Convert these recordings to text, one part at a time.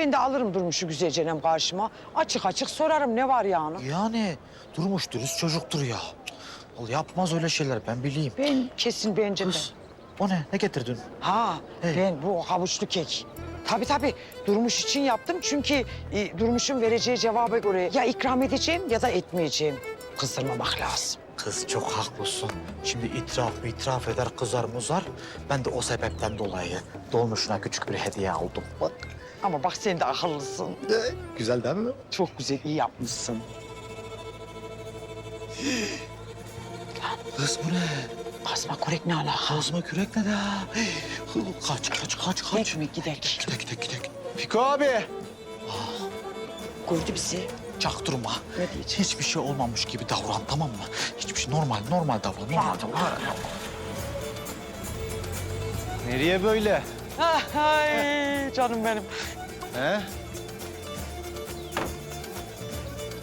Ben de alırım Durmuş'u güzelcenem karşıma. Açık açık sorarım ne var yani. Yani Durmuş dürüst çocuktur ya. Vallahi yapmaz öyle şeyler ben bileyim. Ben kesin bence de. Kız o ne? Ne getirdin? Ha Hey. ben bu havuçlu kek. Tabii tabii Durmuş için yaptım çünkü e, Durmuş'un vereceği cevaba göre ya ikram edeceğim ya da etmeyeceğim. Kızdırmamak lazım. Kız çok haklısın. Şimdi itiraf mı itiraf eder kızar muzar. Ben de o sebepten dolayı dolmuşuna küçük bir hediye aldım. Bak. Ama bak sen de akıllısın. Güzel değil mi? Çok güzel iyi yapmışsın. Kız bu ne? Kazma korek ne alaka? Kazma kürek ne de? Kaç kaç kaç kaç. Mi gidek? Gidek gidek gidek. Fiko abi. Gördü bizi. Çaktırma. Ne diyecek? Hiçbir şey olmamış gibi davran tamam mı? Hiçbir şey normal normal davran. Normal davran. Nereye böyle? Ay canım benim. He?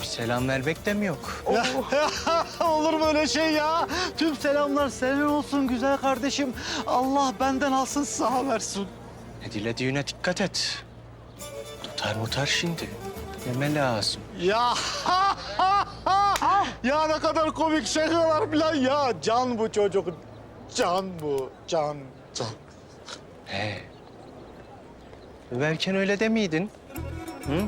Bir selam vermek de mi yok? Olur mu öyle şey ya? Tüm selamlar senin olsun güzel kardeşim. Allah benden alsın sağ versin. Ne dilediğine dikkat et. Tutar mutar şimdi. Yeme lazım. Ya ya ne kadar komik şakalar falan ya. Can bu çocuk. Can bu. Can. Can. He. Överken öyle demiydin. Hı?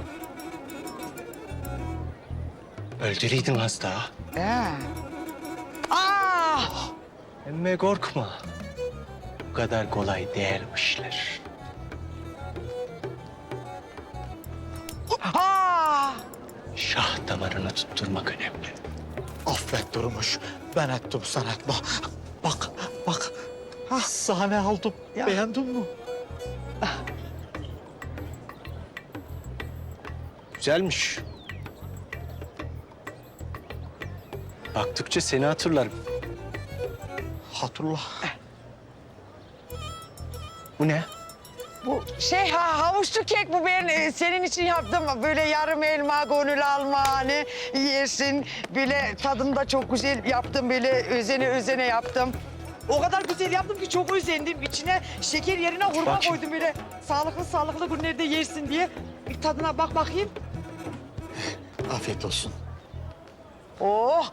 Öldürüydün az daha. Ee. Ah! Emme korkma. Bu kadar kolay değilmişler. Ah! Şah damarını tutturmak önemli. Affet Durmuş. Ben ettim sen etme. Bak. Ah, sahne aldım. Ya. Beğendin mi? Güzelmiş. Baktıkça seni hatırlarım. Hatırla. Bu ne? Bu şey ha havuçlu kek bu ben e, senin için yaptım. Böyle yarım elma gönül alma hani yersin. Böyle tadım da çok güzel yaptım böyle özene özene yaptım. O kadar güzel yaptım ki çok özendim. İçine şeker yerine hurma Bak koydum böyle sağlıklı sağlıklı günlerde yersin diye. Bir tadına bak bakayım. Afiyet olsun. Oh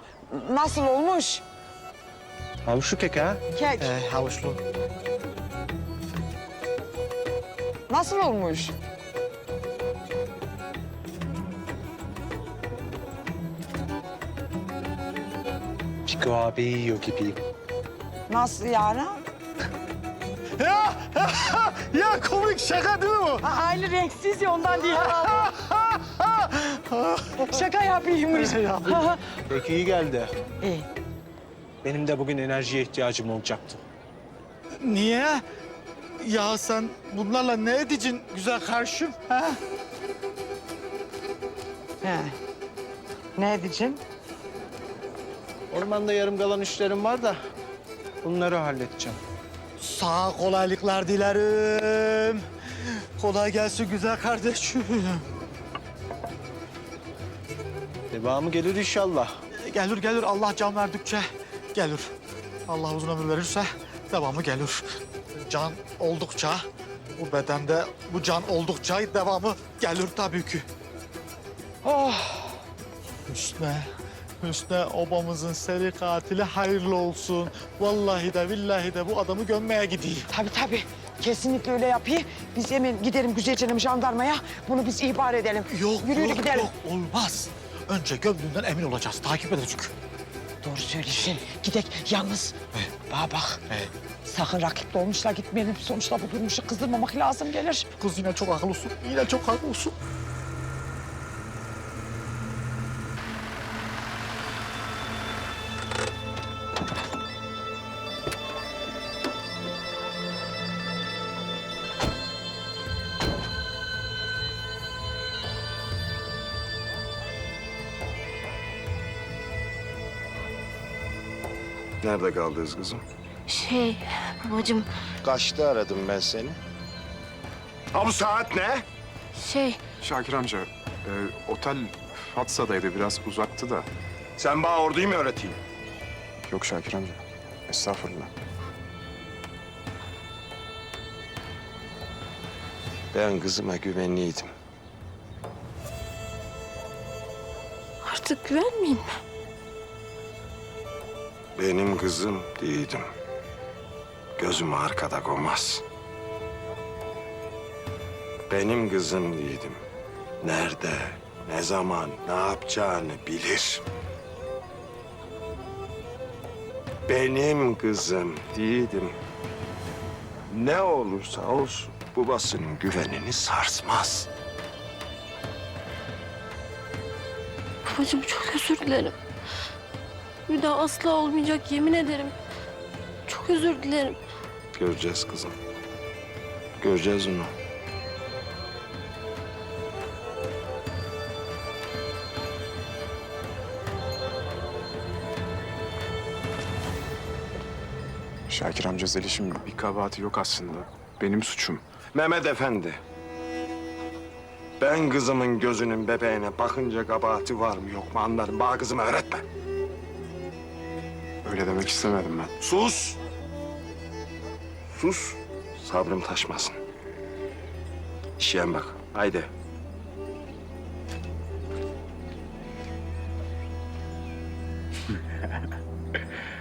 nasıl olmuş Havuçlu kek ha? kek? Ee, havuçlu. Nasıl olmuş? Fiko abi yiyor gibiyim. Nasıl yani? Ya ya komik şaka değil mi bu? Ha, aynı renksiz ya ondan diye herhalde. Şaka yapayımmış. Peki iyi geldi. İyi. Benim de bugün enerjiye ihtiyacım olacaktı. Niye? Ya sen bunlarla ne edeceksin güzel karşım? Ha? He. Ne edeceğim? Ormanda yarım kalan işlerim var da bunları halledeceğim. Sağ kolaylıklar dilerim. Kolay gelsin güzel kardeşim. Devamı gelir inşallah. Gelir gelir Allah can verdikçe gelir. Allah uzun ömür verirse devamı gelir. Can oldukça bu bedende bu can oldukça devamı gelir tabii ki. Oh. Hüsnü, Hüsnü obamızın seri katili hayırlı olsun. Vallahi de billahi de bu adamı gömmeye gideyim. Tabii tabii. Kesinlikle öyle yapayım. Biz hemen gidelim güzelcenim jandarmaya. Bunu biz ihbar edelim. Yok Yürü yok gidelim. yok olmaz. Önce gömdüğünden emin olacağız. Takip edecek. Doğru söylüyorsun. Gidek yalnız. Bana bak. He. Sakın rakipli olmuşlar gitmeyelim. Sonuçta bu durmuşu kızdırmamak lazım gelir. Kız yine çok haklısın. Yine çok haklısın. Nerede kaldınız kızım? Şey babacığım Kaçta aradım ben seni? Ha bu saat ne? şey Şakir amca, e, otel Fatsa'daydı biraz uzaktı da. Sen bana orduyu mu öğreteyim? Yok Şakir amca, estağfurullah. Ben kızıma güvenliydim. artık güvenmeyin mi? Benim kızım değildim. Gözüm arkada koymaz. Benim kızım değildim. Nerede, ne zaman, ne yapacağını bilir. Benim kızım değildim. Ne olursa olsun babasının güvenini sarsmaz. Babacığım çok özür dilerim. Bir daha asla olmayacak yemin ederim. Çok özür dilerim. Göreceğiz kızım. Göreceğiz onu. Şakir amca Zeliş'in bir kabahati yok aslında. Benim suçum. Mehmet Efendi. Ben kızımın gözünün bebeğine bakınca kabahati var mı yok mu anlarım. Bana kızımı öğretme. Öyle demek istemedim ben. Sus. Sus. Sabrım taşmasın. İşeyen bak. Haydi.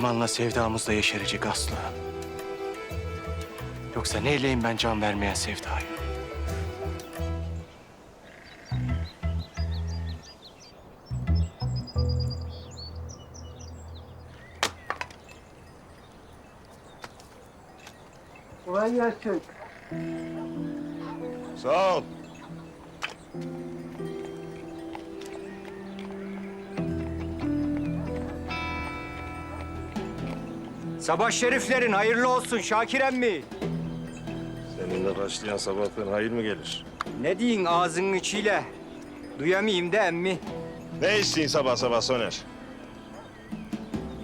Bu ormanla sevdamız da yeşerecek Aslı. Yoksa neyleyim ben can vermeyen sevdayı? Sağ ol. Sabah şeriflerin hayırlı olsun Şakir emmi. Seninle başlayan sabahlar hayır mı gelir? Ne deyin ağzının içiyle? Duyamayayım da emmi. Ne isteyin sabah sabah Soner?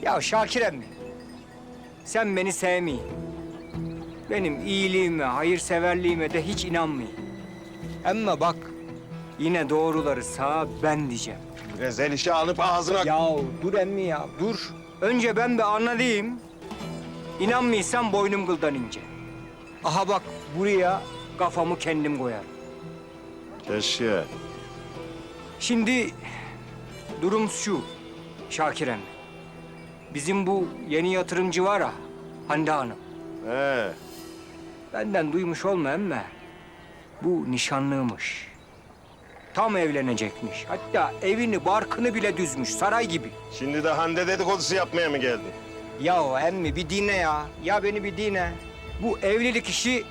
Ya Şakir emmi. Sen beni sevmeyin. Benim iyiliğime, hayırseverliğime de hiç inanmayın. Ama bak yine doğruları sağa ben diyeceğim. Rezel işi alıp ağzına... Ya dur emmi ya dur. Önce ben bir anladayım. İnanmıyorsan boynum kıldan ince. Aha bak buraya kafamı kendim koyarım. Keşke. Şimdi durum şu Şakir emmi. Bizim bu yeni yatırımcı var ha Hande Hanım. He. Benden duymuş olma emme. Bu nişanlıymış. Tam evlenecekmiş. Hatta evini barkını bile düzmüş saray gibi. Şimdi de Hande dedikodusu yapmaya mı geldin? Ya emmi bir dinle ya. Ya beni bir dinle. Bu evlilik işi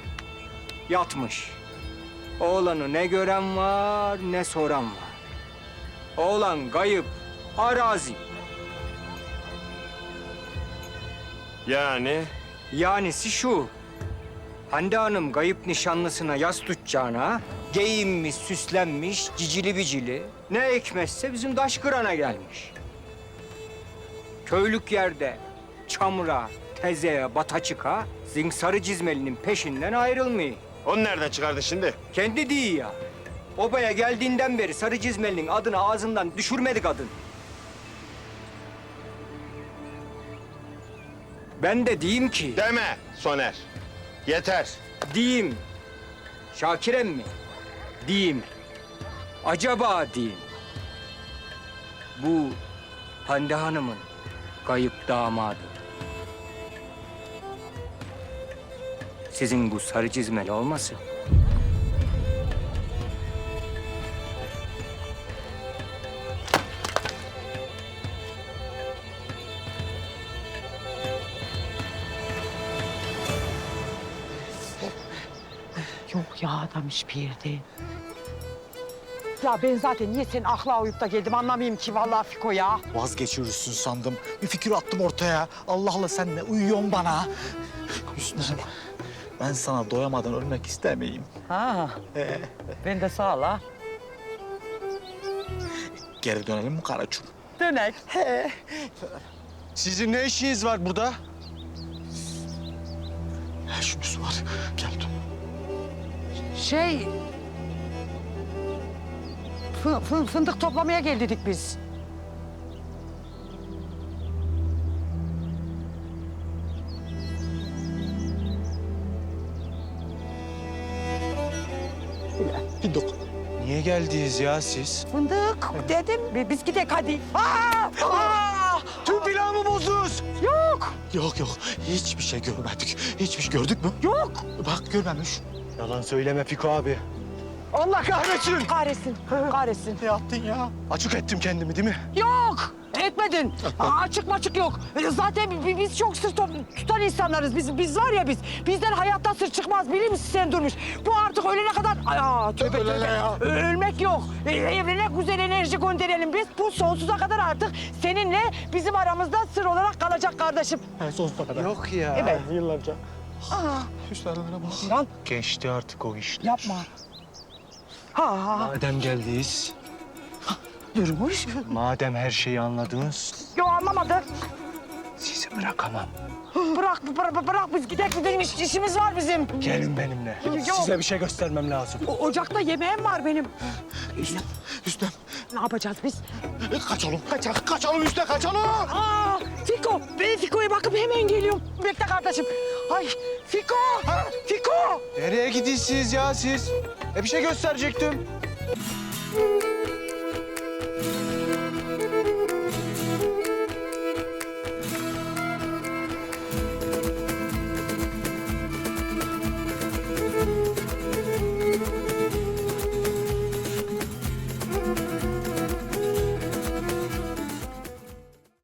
yatmış. Oğlanı ne gören var ne soran var. Oğlan kayıp, arazi. Yani Yanisi şu. Hande Hanım kayıp nişanlısına yas tutacağına giyinmiş, süslenmiş, cicili bicili. Ne ekmezse bizim daş kırana gelmiş. Köylük yerde çamura, tezeye, bataçıka zing sarı cizmelinin peşinden ayrılmıyor. onu nereden çıkardın şimdi? Kendi değil ya. Obaya geldiğinden beri sarı cizmelinin adını ağzından düşürmedi kadın. Ben de diyeyim ki... Deme Soner. Yeter. Diyeyim. Şakir emmi. Diyeyim. Acaba diyeyim. Bu Hande Hanım'ın kayıp damadı. Sizin bu sarı çizmeli olması. Yok ya adam hiçbir yerde. Ya ben zaten niye senin akla uyup da geldim anlamayayım ki vallahi Fiko ya. Vazgeçiyorsun sandım. Bir fikir attım ortaya. Allah Allah sen ne uyuyorsun bana. Üstüne ben sana doyamadan ölmek istemeyeyim. Ha. Ben de sağ ol ha. Geri dönelim mi Karaçum? Dönek. Sizin ne işiniz var burada? He şunuz var. Gel dur. Şey... Fı- fı- fındık toplamaya geldik biz. Geldiniz ya siz? Fındık dedim. Bi- Biz gidelim hadi. Aa! Aa! Tüm planımı bozdunuz. Yok. Yok yok. Hiçbir şey görmedik. Hiçbir şey gördük mü? Yok. Bak görmemiş. Yalan söyleme Fiko abi. Allah kahretsin. Kahretsin. Kahretsin. Ne yaptın ya? Açık ettim kendimi değil mi? Yok. Etmedin. Aa, açık maçık yok. E, Zaten bi- biz çok sır tutan insanlarız. Biz biz var ya biz. Bizden hayatta sır çıkmaz. Bilir misin sen Durmuş? Bu artık ölene kadar... Aa, tövbe tövbe. ya. Ölmek yok. E, Evrene güzel enerji gönderelim biz. Bu sonsuza kadar artık seninle bizim aramızda sır olarak kalacak kardeşim. He sonsuza kadar. Yok ya. Evet. Yıllarca. Aa, Hüsnü Erdoğan'a bak. lan Geçti artık o iş. yapma. Ha, Madem geldiniz, Durmuş. madem her şeyi anladınız, Yok anlamadı. sizi bırakamam. Bırak, bırak, bırak biz gidelim. Bizim iş- işimiz var bizim. Gelin benimle. Yok. Size bir şey göstermem lazım. O- ocakta yemeğim var benim. Hüsnü. Ne yapacağız biz? Kaçalım. Kaçalım. Kaçalım Hüsnü kaçalım. Aa, Fiko. Ben Fiko'ya bakıp hemen geliyorum. Bekle kardeşim. Ay, Fiko. Fiko. Nereye gidiyorsunuz ya siz? E bir şey gösterecektim.